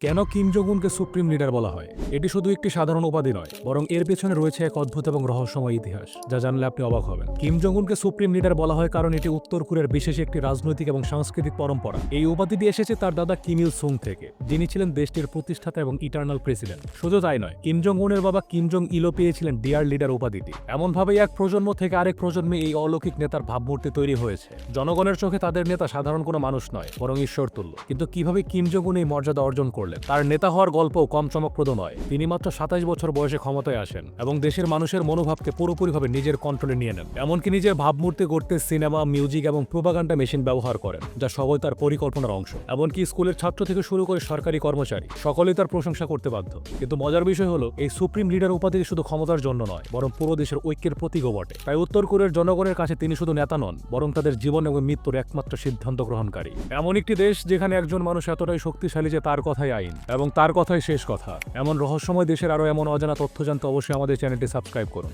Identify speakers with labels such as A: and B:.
A: কেন Kim জং-উনকে supreme leader বলা হয়? এটি শুধু একটি সাধারণ উপাধি নয়, বরং এর পেছনে রয়েছে এক অদ্ভুত এবং রহস্যময় ইতিহাস, যা জানলে আপনি অবাক হবেন। কিম জং-উনকে সুপ্রিম লিডার বলা হয় কারণ এটি উত্তর কোরিয়ার বিশেষ একটি রাজনৈতিক এবং সাংস্কৃতিক পরম্পরা। এই উপাধিটি এসেছে তার দাদা কিম ইল সুং থেকে, যিনি ছিলেন দেশটির প্রতিষ্ঠাতা এবং ইটার্নাল প্রেসিডেন্ট। শুধু তাই নয়, কিম জং উনের বাবা কিম জং ইলো পেয়েছিলেন ডিয়ার লিডার উপাধিটি। এমনভাবেই এক প্রজন্ম থেকে আরেক প্রজন্মে এই অলৌকিক নেতার ভাবমূর্তি তৈরি হয়েছে। জনগণের চোখে তাদের নেতা সাধারণ কোনো মানুষ নয়, বরং ঈশ্বর তুল্য কিন্তু কীভাবে কিম জং উন এই মর্যাদা অর্জন করলেন? তার নেতা হওয়ার গল্পও কম চমকপ্রদ নয়। তিনি মাত্র সাতাশ বছর বয়সে ক্ষমতায় আসেন এবং দেশের মানুষের মনোভাবকে পুরোপুরিভাবে নিজের কন্ট্রোলে নিয়ে নেন। এমনকি নিজের ভাবমূর্তি গড়তে সিনেমা মিউজিক এবং প্রোপাগান্ডা মেশিন ব্যবহার করেন, যা সবই তার পরিকল্পনার অংশ। এমনকি স্কুলের ছাত্র থেকে শুরু করে সরকারি কর্মচারী, সকলেই তার প্রশংসা করতে বাধ্য। কিন্তু মজার বিষয় হলো, এই সুপ্রিম লিডার উপাধিটি শুধু ক্ষমতার জন্য নয়, বরং পুরো দেশের ঐক্যের প্রতীকও বটে। তাই উত্তর কোরিয়ার জনগণের কাছে তিনি শুধু নেতা নন, বরং তাদের জীবন এবং মৃত্যুর একমাত্র সিদ্ধান্ত গ্রহণকারী। এমন একটি দেশ যেখানে একজন মানুষ এতটাই শক্তিশালী যে তার কথাই আইন এবং তার কথাই শেষ কথা। এমন রহস্যময় দেশের আরও এমন অজানা তথ্য জানতে অবশ্যই আমাদের চ্যানেলটি সাবস্ক্রাইব করুন।